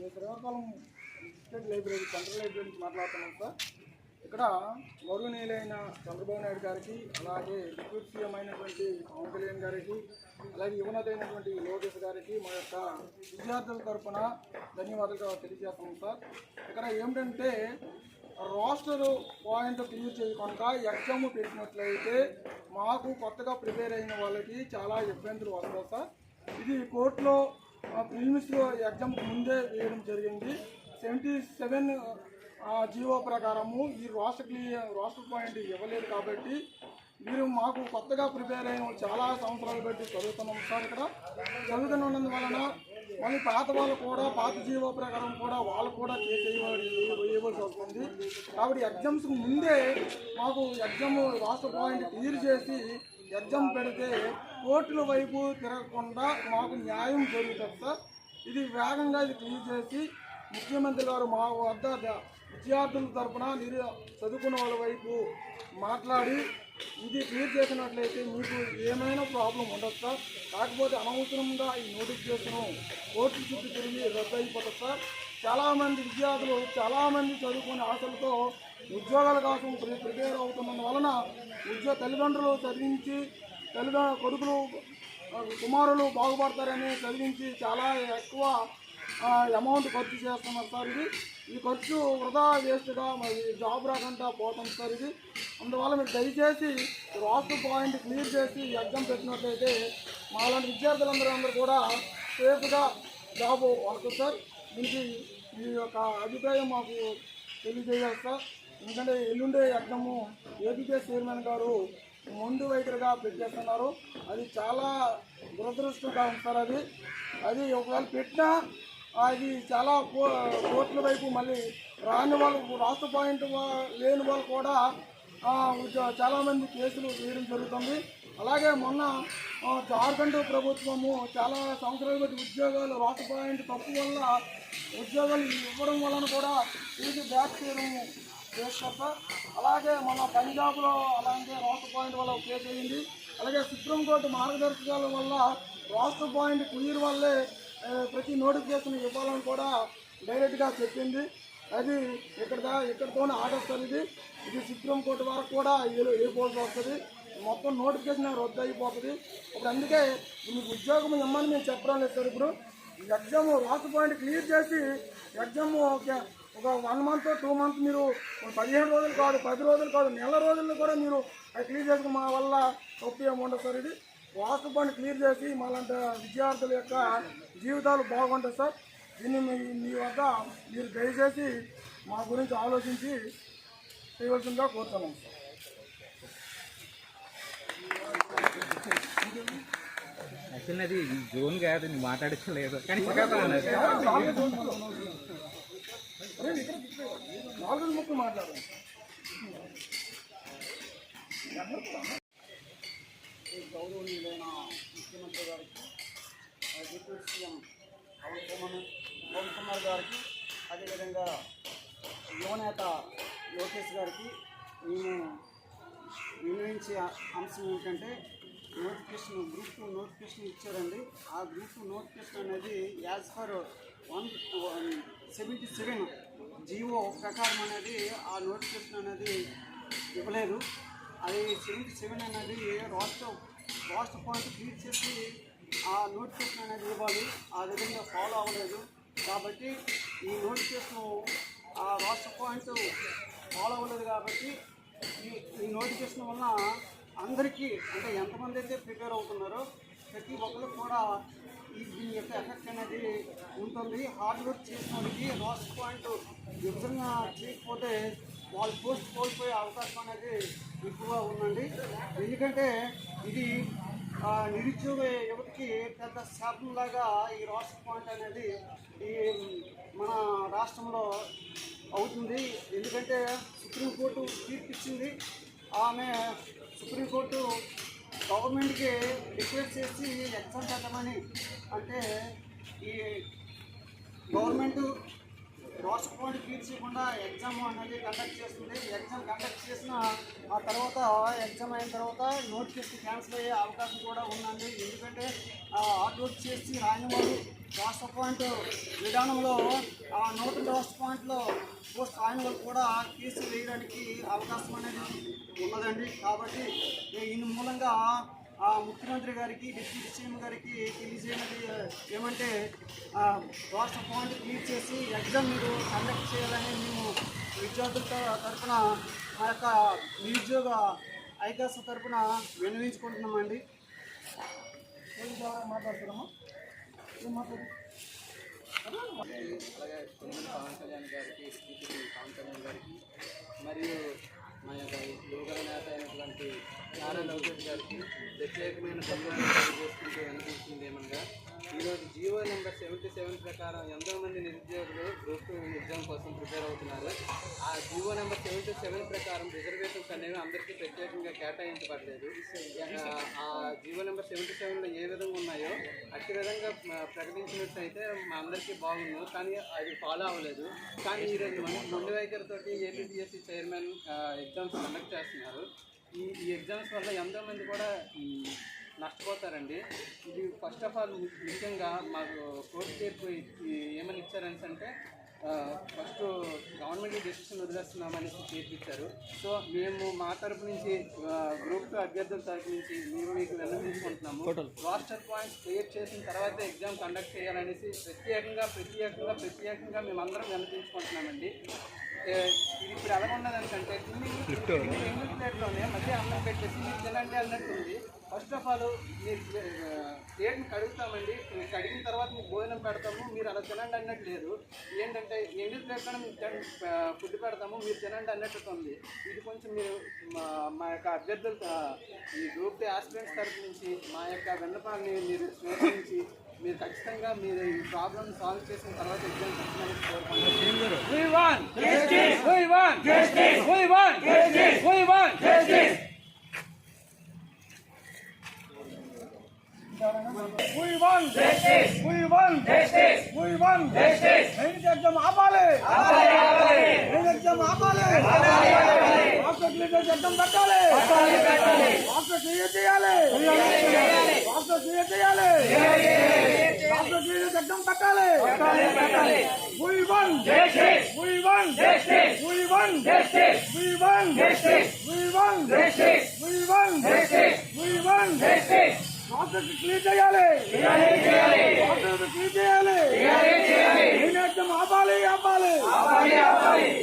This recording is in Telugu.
నేను Srikakulam district library central library నుంచి మాట్లాడుతున్నాను సార్. ఇక్కడ గౌరవనీయులైన చంద్రబాబు నాయుడు గారికి అలాగే డిప్యూటీ సీఎం అయినటువంటి పవన్ కళ్యాణ్ గారికి అలాగే యువనతైనటువంటి లోకేష్ గారికి మా యొక్క విద్యార్థుల తరఫున ధన్యవాదాలు తెలియజేస్తున్నాం సార్. ఇక్కడ ఏమిటంటే రోస్టర్ పాయింట్ క్లియర్ చేయకుండా ఎగ్జామ్ పెట్టినట్లయితే మాకు కొత్తగా ప్రిపేర్ అయిన వాళ్ళకి చాలా ఇబ్బందులు వస్తాయి సార్. ఇది కోర్టులో ప్రీమియస్ ఎగ్జామ్ ముందే వేయడం జరిగింది. సెవెంటీ సెవెన్ జీవో ప్రకారము ఈ రోస్టర్ క్లియర్ రోస్టర్ పాయింట్ ఇవ్వలేదు కాబట్టి మీరు మాకు కొత్తగా ప్రిపేర్ అయిన చాలా సంవత్సరాలు బట్టి చదువుతున్నాం సార్ ఇక్కడ. చదువుతున్నందు వలన మళ్ళీ పాత వాళ్ళు కూడా పాత జీవో ప్రకారం కూడా వాళ్ళు కూడా కేసు వేయవలసి వస్తుంది. కాబట్టి ఎగ్జామ్స్కి ముందే మాకు ఎగ్జామ్ రాష్ట్ర పాయింట్ క్లియర్ చేసి ఎగ్జామ్ పెడితే కోర్టుల వైపు తిరగకుండా మాకు న్యాయం జరుగుతుంది సార్. ఇది వేగంగా ఇది క్లీన్ చేసి ముఖ్యమంత్రి గారు మా వద్ద విద్యార్థుల తరపున నిరు చదువుకున్న వాళ్ళ వైపు మాట్లాడి ఇది క్లియర్ చేసినట్లయితే మీకు ఏమైనా ప్రాబ్లం ఉండదు సార్. కాకపోతే అనవసరంగా ఈ నోటిఫికేషన్ కోర్టు చుట్టూ తిరిగి రద్దు అయిపోతుంది సార్. చాలామంది విద్యార్థులు చాలామంది చదువుకునే ఆశలతో ఉద్యోగాల కోసం ప్రిపేర్ అవుతున్నందు వలన ఉద్యోగ తల్లిదండ్రులు చదివించి తల్లిదండ్రుల కొడుకులు కుమారులు బాగుపడతారని చదివించి చాలా ఎక్కువ అమౌంట్ ఖర్చు చేస్తున్నారు సార్ ఇది. ఈ ఖర్చు వృధా వేస్ట్గా మరి జాబ్ రాకుండా పోతుంది సార్ ఇది. అందువల్ల మీరు దయచేసి రాష్ట్ర పాయింట్ క్లియర్ చేసి ఎగ్జామ్ పెట్టినట్లయితే మాలాంటి విద్యార్థులందరూ అందరూ కూడా సేఫ్గా జాబ్ వస్తుంది సార్. దీనికి మీ యొక్క అభిప్రాయం మాకు తెలియజేయాలి సార్. ఎందుకంటే ఎల్లుండే ఎగ్జాము ఏపీకే చైర్మన్ గారు ముందు వైఖరిగా పెట్టేస్తున్నారు అది చాలా దురదృష్టంగా సార్ అది. అది ఒకవేళ పెట్టినా అది చాలా కోట్ల వైపు మళ్ళీ రాని వాళ్ళు రాష్ట్ర పాయింట్ లేని వాళ్ళు కూడా ఉద్యో- చాలామంది కేసులు వేయడం జరుగుతుంది. అలాగే మొన్న జార్ఖండ్ ప్రభుత్వము చాలా సంవత్సరాల బట్టి ఉద్యోగాలు రాష్ట్ర పాయింట్ తప్పు వల్ల ఉద్యోగాలు ఇవ్వడం వలన కూడా ఇది బ్యాక్ చేయడం చేస్తారు అలాగే మన పంజాబ్లో అలాగే రాష్ట్ర పాయింట్ వల్ల కేసు అయింది. అలాగే సుప్రీంకోర్టు మార్గదర్శకాల వల్ల రాష్ట్ర పాయింట్ క్లియర్ వల్లే ప్రతి నోటిఫికేషన్ ఇవ్వాలని కూడా డైరెక్ట్గా చెప్పింది. అది ఇక్కడ ఇక్కడతోనే ఇక్కడితోనే ఆర్డర్ సార్ ఇది. ఇది సుప్రీంకోర్టు వరకు కూడా వెళ్ళిపోవాల్సి వస్తుంది. మొత్తం నోటిఫికేషన్ రద్దు అయిపోతుంది ఇప్పుడు అందుకే మీకు ఉద్యోగం ఇమ్మని మేము చెప్పడం లేదు సార్ ఇప్పుడు. ఎగ్జామ్ లాస్ట్ పాయింట్ క్లియర్ చేసి ఎగ్జామ్ ఒక వన్ మంత్ టూ మంత్ మీరు పదిహేను రోజులు కాదు పది రోజులు కాదు నెల రోజుల్లో కూడా మీరు అది క్లియర్ చేసుకుని మా వల్ల ఏమి ఉండదు సార్ ఇది లాస్ట్ పాయింట్ క్లియర్ చేసి మాలాంటి విద్యార్థుల యొక్క జీవితాలు బాగుంటాయి సార్ దీన్ని మీ మీ వద్ద మీరు దయచేసి మా గురించి ఆలోచించి చేయవలసిందిగా కోరుతున్నాం సార్ యాక్చువల్లీ అది జోన్ కాదు మాట్లాడలేదు కానీ శ్రీకాకుళం అన్నది అరే ఇక్కడ నాలుగు ముక్కలు మాట్లాడండి ఈ గౌరవనీయులైన ముఖ్యమంత్రి గారికి ఆ డిప్యూటీ సీఎం పవన్ కుమార్ పవన్ కుమార్ గారికి అదేవిధంగా యువనేత లోకేష్ గారికి మేము నిర్ణయించే అంశం ఏంటంటే నోటిఫికేషన్ గ్రూప్ టూ నోటిఫికేషన్ ఇచ్చారండి. ఆ గ్రూప్ టూ నోటిఫికేషన్ అనేది as per one seventy seven GO ప్రకారం అనేది ఆ నోటిఫికేషన్ అనేది ఇవ్వలేదు. అది సెవెంటీ సెవెన్ అనేది రాష్ట్ర రాష్ట్ర పాయింట్ క్లియర్ చేసి ఆ నోటిఫికేషన్ అనేది ఇవ్వాలి. ఆ విధంగా ఫాలో అవ్వలేదు. కాబట్టి ఈ నోటిఫికేషన్ ఆ రాష్ట్ర పాయింట్ ఫాలో అవ్వలేదు కాబట్టి ఈ ఈ నోటిఫికేషన్ వలన అందరికీ అంటే ఎంతమంది అయితే ప్రిపేర్ అవుతున్నారో ప్రతి ఒక్కరు కూడా ఈ దీని యొక్క ఎఫెక్ట్ అనేది ఉంటుంది. హార్డ్ వర్క్ చేసిన వాళ్ళకి పాయింట్ విభజన చేయకపోతే వాళ్ళు పోస్ట్ కోల్పోయే అవకాశం అనేది ఎక్కువగా ఉందండి. ఎందుకంటే ఇది నిరుద్యోగ యువతకి పెద్ద శాపంలాగా ఈ రాష్ట్ర పాయింట్ అనేది ఈ మన రాష్ట్రంలో అవుతుంది. ఎందుకంటే సుప్రీంకోర్టు తీర్పు ఇచ్చింది ఆమె సుప్రీంకోర్టు గవర్నమెంట్కి రిక్వెస్ట్ చేసి ఎగ్జామ్ పెట్టమని అంటే ఈ గవర్నమెంట్ రాష్ట్ర పాయింట్ తీర్చకుండా ఎగ్జామ్ అనేది కండక్ట్ చేస్తుంది. ఎగ్జామ్ కండక్ట్ చేసిన ఆ తర్వాత ఎగ్జామ్ అయిన తర్వాత నోటిఫికేషన్ క్యాన్సిల్ అయ్యే అవకాశం కూడా ఉందండి. ఎందుకంటే ఆర్డర్ చేసి రాని వాళ్ళు రాష్ట్ర పాయింట్ విధానంలో ఆ నూట రాష్ట్ర పాయింట్లో పోస్ట్ ఆయనలో కూడా కేసు వేయడానికి అవకాశం అనేది ఉన్నదండి. కాబట్టి దీని మూలంగా ముఖ్యమంత్రి గారికి డిప్యూటీ సీఎం గారికి తెలియజేయండి. ఏమంటే రాష్ట్ర పాయింట్ క్లియర్ చేసి ఎగ్జామ్ మీరు కండక్ట్ చేయాలని మేము విద్యార్థుల తరఫున తరపున మా యొక్క నిరుద్యోగ ఐకాస తరపున విన్నవించుకుంటున్నామండి. మాట్లాడుతున్నాము? ఏం అలాగే పవన్ కళ్యాణ్ గారికి పవన్ కళ్యాణ్ గారికి మరియు మా యొక్క యువగల నేత అయినటువంటి నారా లోకేష్ గారికి ప్రత్యేకమైన చేసుకుంటూ అనిపిస్తుంది ఏమనగా ఈరోజు జియో నెంబర్ సెవెంటీ సెవెన్ ప్రకారం ఎంతో మంది నిరుద్యోగులు గ్రూప్ ఎగ్జామ్ కోసం ప్రిపేర్ అవుతున్నారు. ఆ జియో నెంబర్ సెవెంటీ సెవెన్ ప్రకారం రిజర్వేషన్స్ అనేవి అందరికీ ప్రత్యేకంగా కేటాయించబడలేదు. ఆ- జియో నెంబర్ సెవెంటీ సెవెన్ అట్టి విధంగా మ- ప్రకటించినట్టయితే మా అందరికీ బాగుండు కానీ అది ఫాలో అవ్వలేదు. కానీ ఈరోజు మనం గుండె వైఖరి తోటి ఏపీపీఎస్సీ చైర్మన్ ఎగ్జామ్స్ కండక్ట్ చేస్తున్నారు. ఈ ఈ ఎగ్జామ్స్ వల్ల ఎంతోమంది కూడా నష్టపోతారండి. ఇది ఫస్ట్ ఆఫ్ ఆల్ ముఖ్యంగా మాకు కోర్టు తీర్పు ఏమని ఇచ్చారని అంటే ఫస్ట్ గవర్నమెంట్ డెసిషన్ వదిలేస్తున్నామని తీర్పు ఇచ్చారు సో మేము మా తరపు నుంచి గ్రూప్ అభ్యర్థుల తరపు నుంచి మేము మీకు విన్నవించుకుంటున్నాము. రాస్టర్ పాయింట్స్ క్రియేట్ చేసిన తర్వాత ఎగ్జామ్ కండక్ట్ చేయాలనేసి ప్రత్యేకంగా ప్రత్యేకంగా ప్రత్యేకంగా మేమందరం విన్నవించుకుంటున్నామండి. ఏ, ఇది ఇప్పుడు ఎలా ఉన్నది అంటే ఇంగ్లీష్ ప్లేట్లోనే మధ్య అన్నం పెట్టేసి మీరు తినండి అన్నట్టుంది ఫస్ట్ ఆఫ్ ఆల్ మీరు ప్లేట్ని కడుగుతామండి? మీరు కడిగిన తర్వాత మీకు భోజనం పెడతాము. మీరు అలా తినండి అన్నట్టు లేదు. ఏంటంటే ఇంగ్లీష్ ప్లేట్లోనే మీకు ఫుడ్ పెడతాము. మీరు తినండి అన్నట్టు ఉంది. ఇది కొంచెం మీరు మా మా యొక్క అభ్యర్థుల ఈ గ్రూప్ ఆస్పిరెంట్స్ తరపు నుంచి మా యొక్క విన్నపాన్ని మీరు స్వీకరించి మీరు ఖచ్చితంగా మీరు ఈ ప్రాబ్లమ్ సాల్వ్ చేసిన తర్వాత ఎగ్జామ్ పెట్టమని కోరుకుంటున్నాను We want justice. We after clear చేయాలి. చేయాలి. ఆఫ్టర్ క్లియర్ చేయాలి. ఆపాలి ఆపాలి